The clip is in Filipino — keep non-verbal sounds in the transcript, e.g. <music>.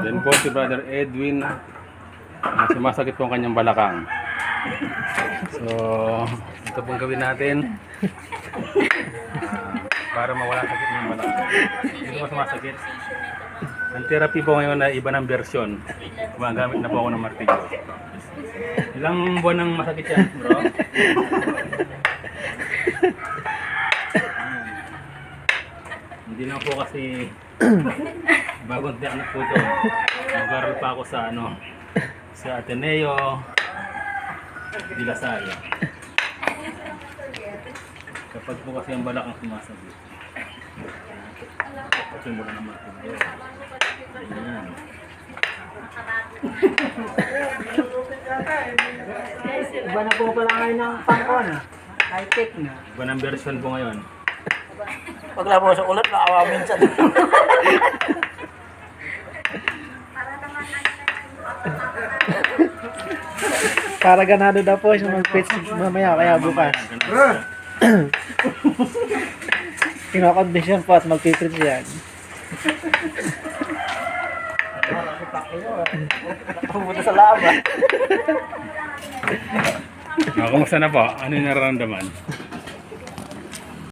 Then po si Brother Edwin na sumasakit po ang kanyang balakang. So, ito pong gawin natin para mawala sakit ng balakang. Hindi ko sumasakit. Ang therapy po ngayon na iba ng version. Gumagamit na po ako ng martilyo. Ilang buwan nang masakit yan, bro? Hindi lang po kasi <clears throat> bagong technique po ito. Nag-aral pa ako sa ano sa Ateneo de La Salle. Kapag po kasi ang balak ang sumasabi. Kasi mo na naman po. Ayan. Iba na po pala ngayon ng pangkon. High-tech na. Iba ng version po ngayon. Pag labo sa ulat, naawa minsan. Para ganado daw po siya mag-pitch mamaya kaya bukas. Kinakondisyon po at mag-pitch yan. Pumunta sa laban. Ah, kumusta na po? Ano yung nararamdaman?